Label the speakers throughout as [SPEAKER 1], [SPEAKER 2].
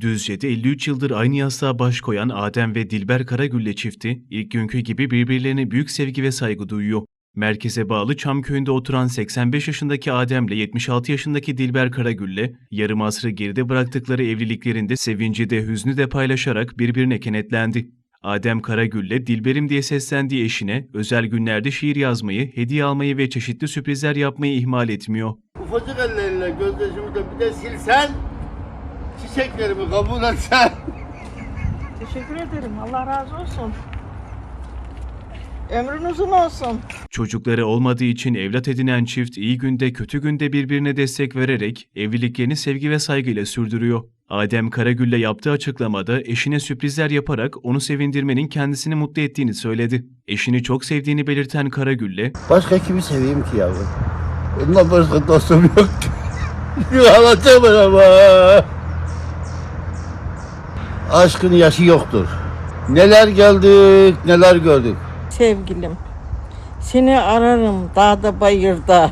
[SPEAKER 1] Düzce'de 53 yıldır aynı yastığa baş koyan Adem ve Dilber Karagülle çifti ilk günkü gibi birbirlerine büyük sevgi ve saygı duyuyor. Merkeze bağlı Çamköy'ünde oturan 85 yaşındaki Adem ile 76 yaşındaki Dilber Karagülle, yarım asrı geride bıraktıkları evliliklerinde sevinci de hüznü de paylaşarak birbirine kenetlendi. Adem Karagülle, Dilberim diye seslendiği eşine özel günlerde şiir yazmayı, hediye almayı ve çeşitli sürprizler yapmayı ihmal etmiyor.
[SPEAKER 2] Ufacık ellerinle gözyaşımı da bir de silsen, çiçeklerimi kabul etsen.
[SPEAKER 3] Teşekkür ederim. Allah razı olsun. Ömrün uzun olsun.
[SPEAKER 1] Çocukları olmadığı için evlat edinen çift iyi günde kötü günde birbirine destek vererek evliliklerini sevgi ve saygıyla sürdürüyor. Adem Karagül'le yaptığı açıklamada eşine sürprizler yaparak onu sevindirmenin kendisini mutlu ettiğini söyledi. Eşini çok sevdiğini belirten Karagül'le
[SPEAKER 2] Başka kimi seveyim ki yavrum? Ondan başka dostum yok ki. Ağlatacağım ama. Aşkın yaşı yoktur. Neler geldik, neler gördük.
[SPEAKER 3] Sevgilim, seni ararım dağda bayırda.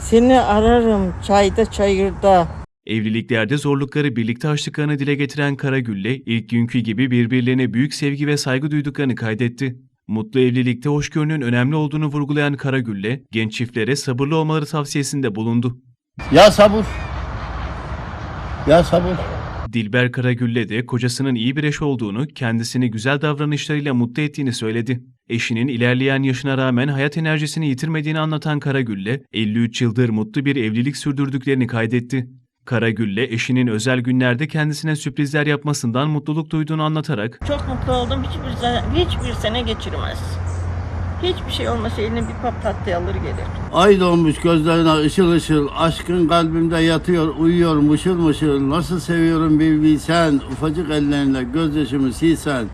[SPEAKER 3] Seni ararım çayda çayırda.
[SPEAKER 1] Evliliklerde zorlukları birlikte aştıklarını dile getiren Karagül'le ilk günkü gibi birbirlerine büyük sevgi ve saygı duyduklarını kaydetti. Mutlu evlilikte hoşgörünün önemli olduğunu vurgulayan Karagül'le genç çiftlere sabırlı olmaları tavsiyesinde bulundu.
[SPEAKER 2] Ya sabır. Ya sabır.
[SPEAKER 1] Dilber Karagülle de kocasının iyi bir eş olduğunu, kendisini güzel davranışlarıyla mutlu ettiğini söyledi. Eşinin ilerleyen yaşına rağmen hayat enerjisini yitirmediğini anlatan Karagülle, 53 yıldır mutlu bir evlilik sürdürdüklerini kaydetti. Karagülle, eşinin özel günlerde kendisine sürprizler yapmasından mutluluk duyduğunu anlatarak,
[SPEAKER 3] Çok mutlu oldum. Hiçbir, hiçbir sene geçirmez. Hiçbir şey olmasa eline bir pap tatlı alır gelir.
[SPEAKER 2] Ay doğmuş gözlerine ışıl ışıl, aşkın kalbimde yatıyor, uyuyor mışıl mışıl. Nasıl seviyorum bir bilsen, ufacık ellerinle gözyaşımı silsen.